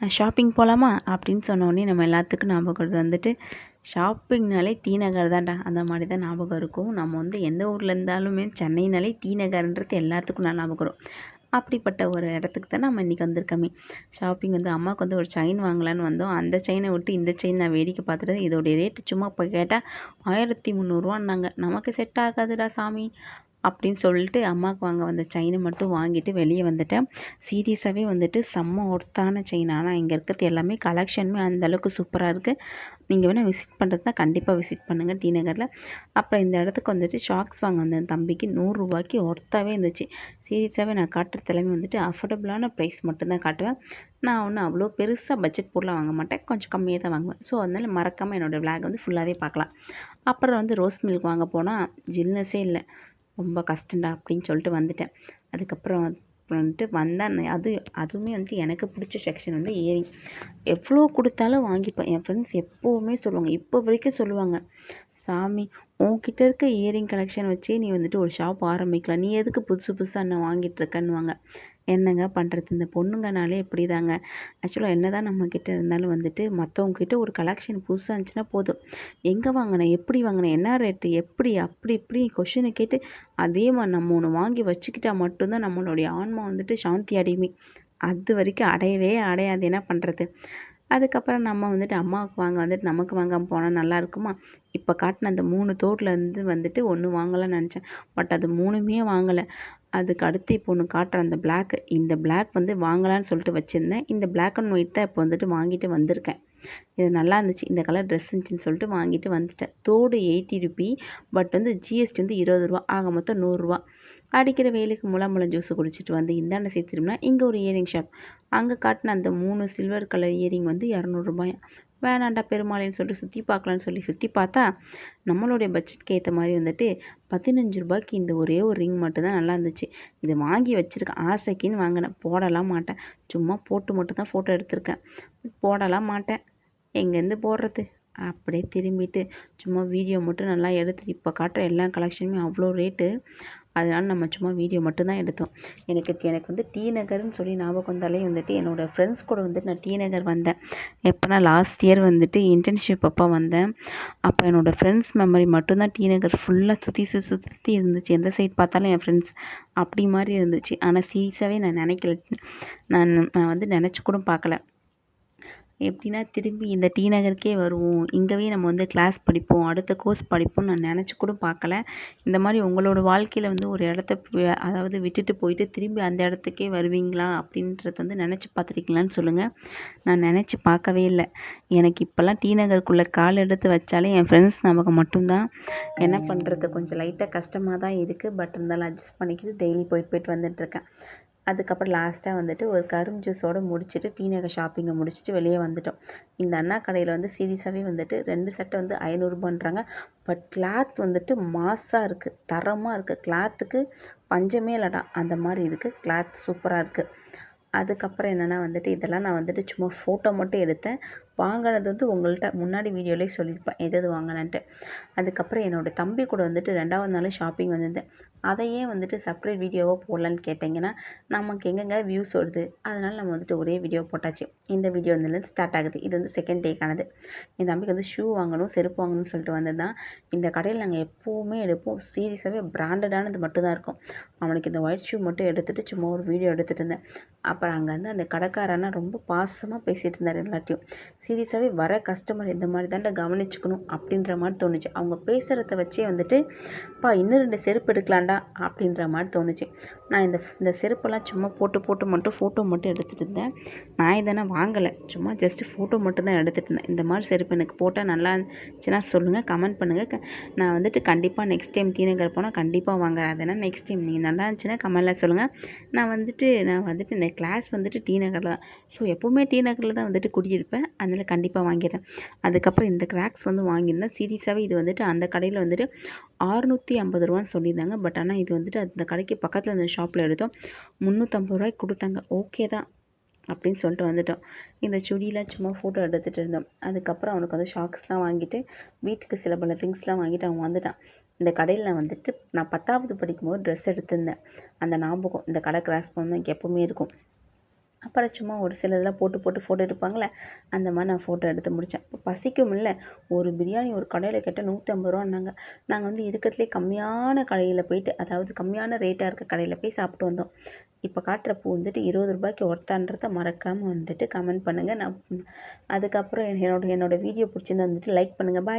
Shopping போகலாமா அப்படின்னு சொன்னோடனே நம்ம எல்லாத்துக்கும் ஞாபகம் வந்துட்டு ஷாப்பிங்னாலே டி நகர் தான்டா. அந்த மாதிரி தான் ஞாபகம் இருக்கும். நம்ம வந்து எந்த ஊரில் இருந்தாலுமே சென்னைனாலே டி நகர்ன்றது எல்லாத்துக்கும் நான் ஞாபகம் வரும். அப்படிப்பட்ட ஒரு இடத்துக்கு தான் நம்ம இன்றைக்கி வந்திருக்கோமே. ஷாப்பிங் வந்து அம்மாவுக்கு வந்து ஒரு செயின் வாங்கலான்னு வந்தோம். அந்த செயினை விட்டு இந்த செயின் நான் வேடிக்கை பார்த்துட்டு இதோடைய ரேட்டு சும்மா இப்போ கேட்டால் ஆயிரத்தி முந்நூறுரூவான்னாங்க நமக்கு செட் ஆகாதுடா சாமி. அப்படின்னு சொல்லிட்டு அம்மாவுக்கு வாங்க வந்த செயினை மட்டும் வாங்கிட்டு வெளியே வந்துட்டேன். சீரியஸாகவே வந்துட்டு செம்ம ஒர்த்தான செயின் ஆனால் இங்கே இருக்கிறது எல்லாமே கலெக்ஷனுமே அந்தளவுக்கு சூப்பராக இருக்குது நீங்கள் வேணால் விசிட் பண்ணுறதுனா கண்டிப்பாக விசிட் பண்ணுங்கள் டி நகரில். அப்புறம் இந்த இடத்துக்கு வந்துட்டு ஷாக்ஸ் வாங்க வந்தேன். தம்பிக்கு நூறுரூவாய்க்கு ஒர்த்தாகவே இருந்துச்சு. சீரியஸாகவே நான் காட்டுறது எல்லாமே வந்துட்டு அஃபோர்டபுளான ப்ரைஸ் மட்டும்தான் காட்டுவேன். நான் ஒன்றும் அவ்வளோ பெருசாக பட்ஜெட் பொருளாக வாங்க மாட்டேன். கொஞ்சம் கம்மியாக தான் வாங்குவேன். ஸோ அதனால் மறக்காமல் என்னோடய விளாக் வந்து ஃபுல்லாகவே பார்க்கலாம். அப்புறம் வந்து ரோஸ் மில்க் வாங்க போனால் ஜில்னஸே இல்லை. ரொம்ப கஷ்டம்டா அப்படின்னு சொல்லிட்டு வந்துட்டேன். அதுக்கப்புறம் வந்துட்டு வந்தேன். அது அதுவுமே வந்து எனக்கு பிடிச்ச செக்ஷன் வந்து இயரிங் எவ்வளோ கொடுத்தாலும் வாங்கிப்பேன். என் ஃப்ரெண்ட்ஸ் எப்போவுமே சொல்லுவாங்க. இப்போ வரைக்கும் சொல்லுவாங்க. சாமி உன்கிட்ட இருக்க இயரிங் கலெக்ஷன் வச்சே நீ வந்துட்டு ஒரு ஷாப் ஆரம்பிக்கலாம். நீ எதுக்கு புதுசு புதுசாக என்ன வாங்கிட்டு இருக்கன்னுவாங்க. என்னங்க பண்ணுறது இந்த பொண்ணுங்கனாலே இப்படி தாங்க ஆக்சுவலாக என்ன தான் நம்மக்கிட்ட இருந்தாலும் வந்துட்டு மற்றவங்கக்கிட்ட ஒரு கலெக்ஷன் புதுசாக இருந்துச்சுன்னா போதும். எங்கே வாங்கினேன் எப்படி வாங்கினேன் என்ன ரேட்டு எப்படி? அப்படி இப்படி கொஷினை கேட்டு அதே மாதிரி நம்ம ஒன்று வாங்கி வச்சுக்கிட்டால் மட்டும்தான் நம்மளுடைய ஆன்மா வந்துட்டு சாந்தி அடையுமே. அது வரைக்கும் அடையவே அடையாது. என்ன பண்ணுறது அதுக்கப்புறம் நம்ம வந்துட்டு அம்மாவுக்கு வாங்க வந்துட்டு நமக்கு வாங்காமல் போனால் நல்லா இருக்குமா? இப்போ காட்டின அந்த மூணு தோட்டிலேருந்து வந்துட்டு ஒன்று வாங்கலாம்னு நினச்சேன். பட் அது மூணுமே வாங்கலை. அதுக்கு அடுத்து இப்போ ஒன்று காட்டுற அந்த பிளாக் இந்த பிளாக் வந்து வாங்கலான்னு சொல்லிட்டு வச்சுருந்தேன். இந்த பிளாக் அண்ட் ஒயிட் தான் இப்போ வந்துட்டு வாங்கிட்டு வந்திருக்கேன். இது நல்லா இருந்துச்சு. இந்த கலர் ட்ரெஸ் இருந்துச்சுன்னு சொல்லிட்டு வாங்கிட்டு வந்துட்டேன். தோடு எயிட்டி ருபி பட் வந்து ஜிஎஸ்டி வந்து இருபது ரூபா. ஆக மொத்தம் நூறுரூவா அடிக்கிற வெயிலுக்கு முலாம்பழம் ஜூஸ் குடிச்சிட்டு வந்து இந்தாண்ட சேர்த்துட்டோம்னா இங்கே ஒரு இயரிங் ஷாப் அங்கே காட்டின அந்த மூணு சில்வர் கலர் இயரிங் வந்து இரநூறுபாயா வேணாண்டா பெருமாளைன்னு சொல்லிட்டு சுற்றி பார்க்கலான்னு சொல்லி சுற்றி பார்த்தா நம்மளுடைய பட்ஜெட்க்கு ஏற்ற மாதிரி வந்துட்டு பதினஞ்சு ரூபாய்க்கு இந்த ஒரே ஒரு ரிங் மட்டும்தான் நல்லா இருந்துச்சு. இதை வாங்கி வச்சுருக்கேன் ஆசைக்குன்னு வாங்கினேன். போடலாம் மாட்டேன். சும்மா போட்டு மட்டும் தான் ஃபோட்டோ எடுத்திருக்கேன். போடலாம் மாட்டேன். எங்கேருந்து போடுறது? அப்படியே திரும்பிட்டு சும்மா வீடியோ மட்டும் நல்லா எடுத்துட்டு இப்போ காட்டுற எல்லா கலெக்ஷனுமே அவ்வளோ ரேட்டு அதனால் நம்ம சும்மா வீடியோ மட்டும்தான் எடுத்தோம். எனக்கு எனக்கு வந்து டி நகர்னு சொல்லி ஞாபகம் வந்தாலே வந்துட்டு என்னோடய ஃப்ரெண்ட்ஸ் கூட வந்துட்டு நான் டி நகர் வந்தேன். எப்போனா லாஸ்ட் இயர் வந்துட்டு இன்டர்ன்ஷிப் அப்போ வந்தேன். அப்போ என்னோடய ஃப்ரெண்ட்ஸ் மெமரி மட்டும்தான் டி நகர் ஃபுல்லாக சுற்றி சுற்றி சுற்றி இருந்துச்சு. எந்த சைட் பார்த்தாலும் என் ஃப்ரெண்ட்ஸ் அப்படி மாதிரி இருந்துச்சு. ஆனால் சீரியஸாகவே நான் நினைக்கல. நான் நான் வந்து நினச்சி கூட பார்க்கல. எப்படின்னா திரும்பி இந்த டி நகருக்கே வருவோம். இங்கேவே நம்ம வந்து கிளாஸ் படிப்போம். அடுத்த கோர்ஸ் படிப்போம்னு நான் நினச்சி கூட பார்க்கல. இந்த மாதிரி உங்களோட வாழ்க்கையில் வந்து ஒரு இடத்த அதாவது விட்டுட்டு போயிட்டு திரும்பி அந்த இடத்துக்கே வருவீங்களா? அப்படின்றத வந்து நினச்சி பார்த்துருக்கீங்களான்னு சொல்லுங்கள் நான் நினச்சி பார்க்கவே இல்லை. எனக்கு இப்போல்லாம் டி நகருக்குள்ளே கால் எடுத்து வச்சாலே என் ஃப்ரெண்ட்ஸ் நமக்கு மட்டும்தான். என்ன பண்ணுறது கொஞ்சம் லைட்டாக கஷ்டமாக தான் இருக்குது பட் இருந்தாலும் அட்ஜஸ்ட் பண்ணிக்கிட்டு டெய்லி போயிட்டு போயிட்டு வந்துட்டுருக்கேன் அதுக்கப்புறம் லாஸ்ட்டாக வந்துட்டு ஒரு கரும் ஜூஸோடு முடிச்சுட்டு டீ நகை ஷாப்பிங்கை முடிச்சுட்டு வெளியே வந்துட்டோம். இந்த அண்ணா கடையில் வந்து சீரியஸாகவே வந்துட்டு ரெண்டு சட்டை வந்து ஐநூறுரூபான்றாங்க. பட் கிளாத் வந்துட்டு மாஸாக இருக்குது தரமாக இருக்குது. கிளாத்துக்கு பஞ்சமே இல்லைடா அந்த மாதிரி இருக்குது. கிளாத் சூப்பராக இருக்குது. அதுக்கப்புறம் என்னென்னா வந்துட்டு இதெல்லாம் நான் வந்துட்டு சும்மா ஃபோட்டோ மட்டும் எடுத்தேன். வாங்கினது வந்து உங்கள்கிட்ட முன்னாடி வீடியோலேயே சொல்லியிருப்பேன் எது எது வாங்கினேன்ட்டு. அதுக்கப்புறம் என்னோடய தம்பி கூட வந்துட்டு ரெண்டாவது நாள் ஷாப்பிங் வந்திருந்தேன். அதையே வந்துட்டு செப்பரேட் வீடியோவாக போடலான்னு கேட்டிங்கன்னா நமக்கு எங்கெங்க வியூஸ் வருது அதனால் நம்ம வந்துட்டு ஒரே வீடியோ போட்டாச்சு. இந்த வீடியோ வந்து ஸ்டார்ட் ஆகுது. இது வந்து செகண்ட் டேக்கானது என் தம்பிக்கு வந்து ஷூ வாங்கணும் செருப்பு வாங்கணும்னு சொல்லிட்டு வந்தது தான் இந்த கடையில் நாங்கள் எப்போவுமே எடுப்போம். சீரியஸாகவே பிராண்டடானது மட்டும்தான் இருக்கும். அவனுக்கு இந்த ஒயிட் ஷூ மட்டும் எடுத்துகிட்டு சும்மா ஒரு வீடியோ எடுத்துகிட்டு இருந்தேன். அப்புறம் அங்கே வந்து அந்த கடைக்காரனா ரொம்ப பாசமாக பேசிகிட்டு இருந்தார் எல்லாத்தையும் சீரியஸாகவே வர கஸ்டமர் இந்த மாதிரி தாண்டா கவனிச்சுக்கணும் அப்படின்ற மாதிரி தோணுச்சு. அவங்க பேசுகிறத வச்சே வந்துட்டு பா இன்னும் ரெண்டு செருப்பு எடுக்கலாண்டா அப்படின்ற மாதிரி தோணுச்சு. நான் இந்த இந்த செருப்பெல்லாம் சும்மா போட்டு போட்டு மட்டும் ஃபோட்டோ மட்டும் எடுத்துகிட்டு இருந்தேன். நான் இதனால் வாங்கலை. சும்மா ஜஸ்ட்டு ஃபோட்டோ மட்டும் தான் எடுத்துகிட்டு இருந்தேன். இந்த மாதிரி செருப்பு எனக்கு போட்டால் நல்லா இருந்துச்சுன்னா சொல்லுங்கள் கமெண்ட் பண்ணுங்கள் நான் வந்துட்டு கண்டிப்பாக நெக்ஸ்ட் டைம் டி நகர் போனால் கண்டிப்பாக வாங்குறேன் அதனால் நெக்ஸ்ட் டைம் நீங்கள் நல்லா இருந்துச்சுன்னா கமெண்டில் சொல்லுங்கள் நான் வந்துட்டு நான் வந்துட்டு இந்த கிளாஸ் வந்துட்டு டி நகரில் தான். ஸோ எப்போவுமே டி நகரில் தான் வந்துட்டு குடியிருப்பேன். அதனால் கண்டிப்பாக வாங்கிடுறேன். அதுக்கப்புறம் இந்த கிராக்ஸ் வந்து வாங்கியிருந்தேன். சீரியஸாகவே இது வந்துட்டு அந்த கடையில் வந்துட்டு ஆறுநூற்றி ஐம்பது ரூபான்னு சொல்லியிருந்தாங்க. பட் ஆனால் இது வந்துட்டு அந்த கடைக்கு பக்கத்தில் இருந்த ஷாப்பில் எடுத்தோம். முந்நூற்றம்பது ரூபாய்க்கு கொடுத்தாங்க. ஓகே தான் அப்படின்னு சொல்லிட்டு வந்துட்டோம். இந்த சுடியெலாம் சும்மா ஃபோட்டோ எடுத்துகிட்டு இருந்தோம். அதுக்கப்புறம் அவனுக்கு வந்து ஷாக்ஸ்லாம் வாங்கிட்டு வீட்டுக்கு சில பல திங்ஸ்லாம் வாங்கிட்டு அவன் வந்துட்டான். இந்த கடையில் நான் வந்துட்டு நான் பத்தாவது படிக்கும்போது ட்ரெஸ் எடுத்திருந்தேன். அந்த ஞாபகம் இந்த கடை கிராஸ் பண்ண எப்போவுமே இருக்கும். அப்புறம் சும்மா ஒரு சில இதெல்லாம் போட்டு போட்டு ஃபோட்டோ எடுப்பாங்களே அந்த மாதிரி நான் ஃபோட்டோ எடுத்து முடித்தேன் இப்போ பசிக்கும் இல்லை ஒரு பிரியாணி ஒரு கடையில் கேட்டால் நூற்றி ஐம்பது ரூபான்னாங்க. நாங்கள் வந்து இருக்கிறதுலே கம்மியான கடையில் போயிட்டு அதாவது கம்மியான ரேட்டாக இருக்க கடையில் போய் சாப்பிட்டு வந்தோம். இப்போ காட்டுற பூ வந்துட்டு இருபது ரூபாய்க்கு ஒருத்தான்றதை மறக்காமல் வந்துட்டு கமெண்ட் பண்ணுங்கள் நான் அதுக்கப்புறம் என்னோட என்னோடய வீடியோ பிடிச்சிருந்தா வந்துட்டு லைக் பண்ணுங்கள் பாய்